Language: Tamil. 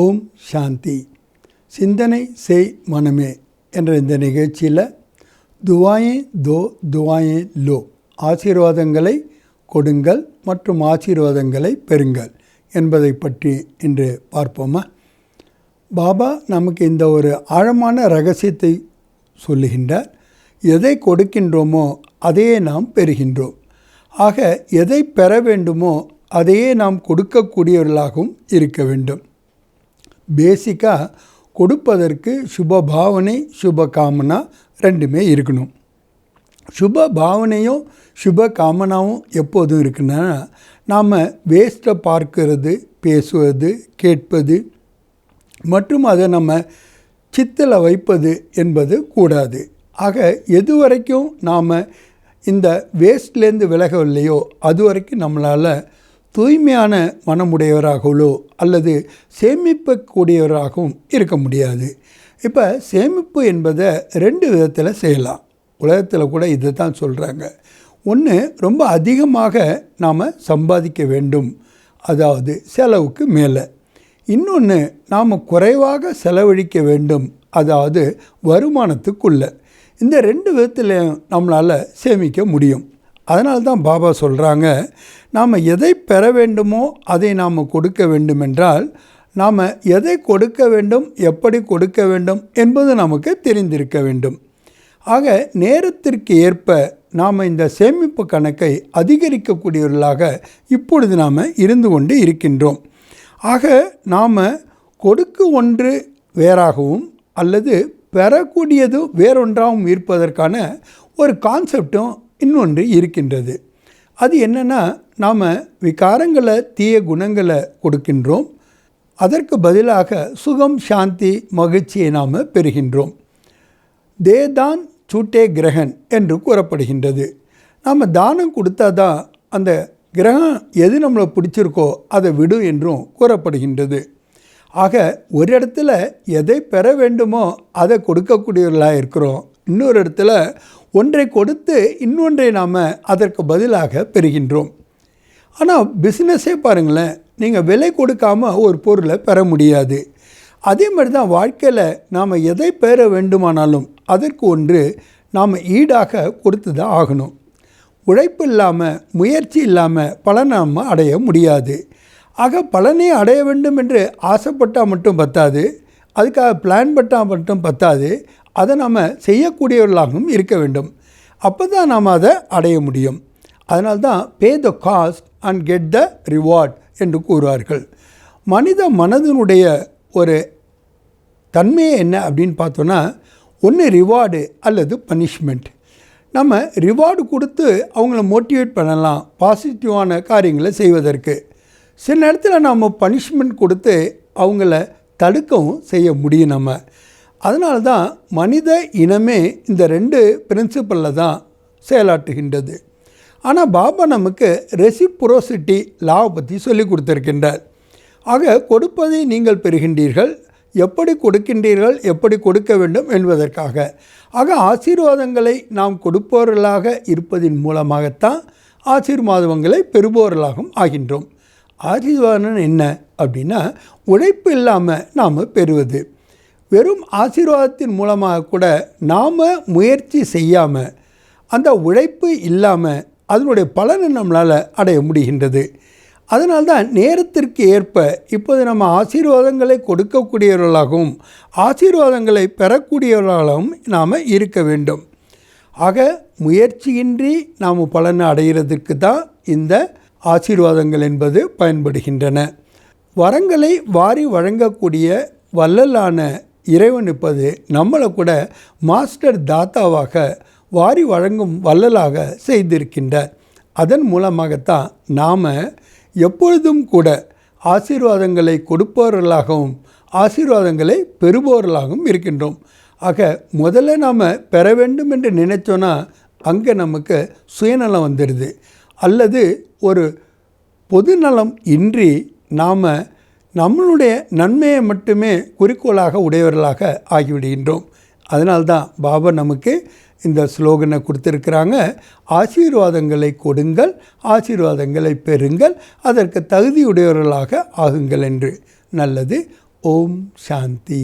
ஓம் சாந்தி. சிந்தனை செய் மனமே என்ற இந்த நிகழ்ச்சியில் துவாயே தோ துவாயே லோ ஆசீர்வாதங்களை கொடுங்கள் மற்றும் ஆசீர்வாதங்களை பெறுங்கள் என்பதை பற்றி இன்று பார்ப்போமா? பாபா நமக்கு இந்த ஒரு ஆழமான ரகசியத்தை சொல்லுகின்றார். எதை கொடுக்கின்றோமோ அதையே நாம் பெறுகின்றோம். ஆக எதை பெற வேண்டுமோ அதையே நாம் கொடுக்கக்கூடியவர்களாகவும் இருக்க வேண்டும். பேசிக்காக கொடுப்பதற்கு சுப பாவனை சுப காமனா ரெண்டுமே இருக்கணும். சுப பாவனையும் சுப காமனாவும் எப்போதும் இருக்குன்னா நாம் வேஸ்ட்டை பார்க்கிறது பேசுவது கேட்பது மற்றும் அதை நம்ம சித்தில் வைப்பது என்பது கூடாது. ஆக எது வரைக்கும் நாம் இந்த வேஸ்ட்லேருந்து விலகவில்லையோ அது வரைக்கும் நம்மளால் தூய்மையான மனமுடையவராகவோ அல்லது சேமிப்பக்கூடியவராகவும் இருக்க முடியாது. இப்போ சேமிப்பு என்பதை ரெண்டு விதத்தில் செய்யலாம். உலகத்தில் கூட இதை தான் சொல்கிறாங்க ஒன்று ரொம்ப அதிகமாக நாம் சம்பாதிக்க வேண்டும். அதாவது செலவுக்கு மேலே. இன்னொன்று நாம் குறைவாக செலவழிக்க வேண்டும். அதாவது வருமானத்துக்குள்ள. இந்த ரெண்டு விதத்தில் நம்மளால் சேமிக்க முடியும். அதனால தான் பாபா சொல்கிறாங்க நாம் எதை பெற வேண்டுமோ அதை நாம் கொடுக்க வேண்டுமென்றால் நாம் எதை கொடுக்க வேண்டும் எப்படி கொடுக்க வேண்டும் என்பது நமக்கு தெரிந்திருக்க வேண்டும். ஆக நேரத்திற்கு ஏற்ப நாம் இந்த சேமிப்பு கணக்கை அதிகரிக்கக்கூடியவர்களாக இப்பொழுது நாம் இருந்து கொண்டு இருக்கின்றோம். ஆக நாம் கொடுக்க ஒன்று வேறாகவும் அல்லது பெறக்கூடியது வேறொன்றாகவும் இருப்பதற்கான ஒரு கான்செப்டும் இன்னொன்று இருக்கின்றது. அது என்னென்னா நாம் விகாரங்களை தீய குணங்களை கொடுக்கின்றோம். அதற்கு பதிலாக சுகம் சாந்தி மகிழ்ச்சியை நாம் பெறுகின்றோம். தேதான் சூட்டே கிரகன் என்று கூறப்படுகின்றது. நாம் தானம் கொடுத்தா தான் அந்த கிரகம் எது நம்மளை பிடிச்சிருக்கோ அதை விடும் என்றும் கூறப்படுகின்றது. ஆக ஒரு இடத்துல எதை பெற வேண்டுமோ அதை கொடுக்கக்கூடியவர்களாக இருக்கிறோம். இன்னொரு இடத்துல ஒன்றை கொடுத்து இன்னொன்றை நாம் அதற்கு பதிலாக பெறுகின்றோம். ஆனால் பிஸ்னஸே பாருங்களேன் நீங்கள் விலை கொடுக்காமல் ஒரு பொருளை பெற முடியாது. அதே மாதிரி தான் வாழ்க்கையில் நாம் எதை பெற வேண்டுமானாலும் அதற்கு ஒன்று நாம் ஈடாக கொடுத்து தான் ஆகணும். உழைப்பு இல்லாமல் முயற்சி இல்லாமல் பலன் நாம் அடைய முடியாது. ஆக பலனை அடைய வேண்டும் என்று ஆசைப்பட்டால் மட்டும் பத்தாது. அதுக்காக பிளான் பட்டால் மட்டும் பத்தாது. அதை நாம் செய்யக்கூடியவர்களாகவும் இருக்க வேண்டும். அப்போ தான் நாம் அதை அடைய முடியும். அதனால்தான் pay the cost and get the reward என்று கூறுவார்கள். மனித மனதினுடைய ஒரு தன்மையை என்ன அப்படின்னு பார்த்தோன்னா ஒன்று ரிவார்டு அல்லது பனிஷ்மெண்ட் நம்ம ரிவார்டு கொடுத்து அவங்கள மோட்டிவேட் பண்ணலாம் பாசிட்டிவான காரியங்களை செய்வதற்கு. சில நேரத்தில் நாம் பனிஷ்மெண்ட் கொடுத்து அவங்கள தடுக்கவும் செய்ய முடியும் நம்ம. அதனால தான் மனித இனமே இந்த ரெண்டு பிரின்சிபலில் தான் செயலாற்றுகின்றது. ஆனால் பாபா நமக்கு ரெசிப்ரோசிட்டி லாவை பற்றி சொல்லி கொடுத்துருக்கின்றார். ஆக கொடுப்பதை நீங்கள் பெறுகின்றீர்கள் எப்படி கொடுக்கின்றீர்கள் எப்படி கொடுக்க வேண்டும் என்பதற்காக. ஆக ஆசீர்வாதங்களை நாம் கொடுப்பவர்களாக இருப்பதின் மூலமாகத்தான் ஆசீர்வாதங்களை பெறுபவர்களாகவும் ஆகின்றோம். ஆசீர்வாதம் என்ன? அப்படின்னா உழைப்பு இல்லாமல் நாம் பெறுவது. வெறும் ஆசீர்வாதத்தின் மூலமாக கூட நாம் முயற்சி செய்யாமல் அந்த உழைப்பு இல்லாமல் அதனுடைய பலனை நம்மளால் அடைய முடிகின்றது. அதனால்தான் நேரத்திற்கு ஏற்ப இப்போது நம்ம ஆசீர்வாதங்களை கொடுக்கக்கூடியவர்களாகவும் ஆசீர்வாதங்களை பெறக்கூடியவர்களாகவும் நாம் இருக்க வேண்டும். ஆக முயற்சியின்றி நாம் பலனை அடைகிறதுக்கு தான் இந்த ஆசீர்வாதங்கள் என்பது பயன்படுகின்றன. வரங்களை வாரி வழங்கக்கூடிய வள்ளலான இறைவன் இப்போது நம்மளை கூட மாஸ்டர் தாத்தாவாக வாரி வழங்கும் வள்ளலாக செய்திருக்கின்றார். அதன் மூலமாகத்தான் நாம் எப்பொழுதும் கூட ஆசீர்வாதங்களை கொடுப்பவர்களாகவும் ஆசீர்வாதங்களை பெறுபவர்களாகவும் இருக்கின்றோம். ஆக முதல்ல நாம் பெற வேண்டும் என்று நினைச்சோன்னா அங்கே நமக்கு சுயநலம் வந்துடுது. அல்லது ஒரு பொதுநலம் இன்றி நாம் நம்மளுடைய நன்மையை மட்டுமே குறிக்கோளாக உடையவர்களாக ஆகிவிடுகின்றோம். அதனால்தான் பாபா நமக்கு இந்த ஸ்லோகனை கொடுத்துருக்குறாங்க. ஆசீர்வாதங்களை கொடுங்கள் ஆசீர்வாதங்களை பெறுங்கள் அதற்கு தகுதியுடையவர்களாக ஆகுங்கள் என்று. நல்லது. ஓம் சாந்தி.